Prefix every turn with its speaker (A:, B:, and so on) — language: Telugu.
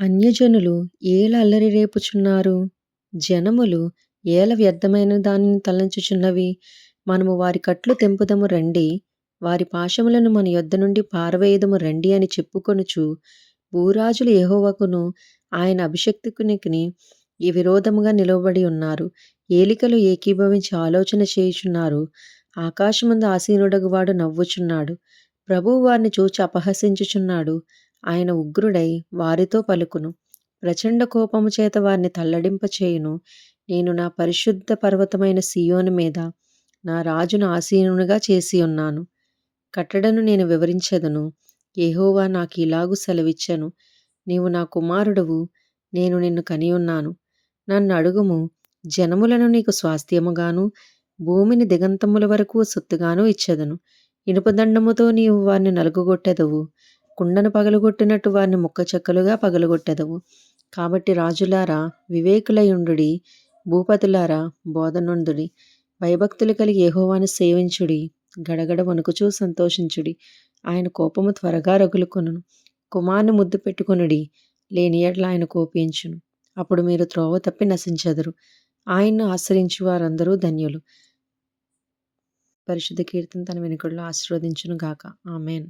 A: అన్యజనులు ఏల అల్లరి రేపుచున్నారు. జనములు ఏల వ్యర్థమైన దానిని తలంచుచున్నవి. మనము వారి కట్లు తెంపుదము రండి. వారి పాశములను మన యొద్ద నుండి పారవేయుదము రండి అని చెప్పుకొనుచు భూరాజులు యెహోవాకును ఆయన అభిషక్తునికి ఈ విరోధముగా నిలవబడి ఉన్నారు. ఏలికలు ఏకీభవించి ఆలోచన చేయుచున్నారు. ఆకాశమందు ఆసీనుడగు వాడు నవ్వుచున్నాడు. ప్రభువు వారిని చూచి అపహసించుచున్నాడు. ఆయన ఉగ్రుడై వారితో పలుకును. ప్రచండ కోపము చేత వారిని తల్లడింపచేయును నేను నా పరిశుద్ధ పర్వతమైన సియోను మీద నా రాజును ఆసీనునిగా చేసి ఉన్నాను. కట్టడను నేను వివరించదను. ఏహోవా నాకు ఇలాగు సెలవిచ్చెను. నీవు నా కుమారుడవు. నేను నిన్ను కనియున్నాను నన్ను అడుగుము. జనములను నీకు స్వాస్థ్యముగాను భూమిని దిగంతముల వరకు సొత్తుగాను ఇచ్చేదను. ఇనుపదండముతో నీవు వారిని నలుగుగొట్టెదవు. కుండను పగలగొట్టినట్టు వారిని ముక్కచెక్కలుగా పగలగొట్టెదవు. కాబట్టి రాజులారా వివేకులయుండుడి భూపతులారా బోధనుండుడి భయభక్తులు కలిగి యెహోవాను సేవించుడి గడగడ వణుకుచూ సంతోషించుడి. ఆయన కోపము త్వరగా రగులుకొనును. కుమార్ని ముద్దు పెట్టుకొనుడి లేని ఎడల ఆయన కోపించును. అప్పుడు మీరు త్రోవ తప్పి నశించెదరు. ఆయన్ను ఆశ్రయించు వారందరూ ధన్యులు. పరిశుద్ధ కీర్తన తన వెనుకల్లో ఆశీర్వదించును గాక ఆమెన్.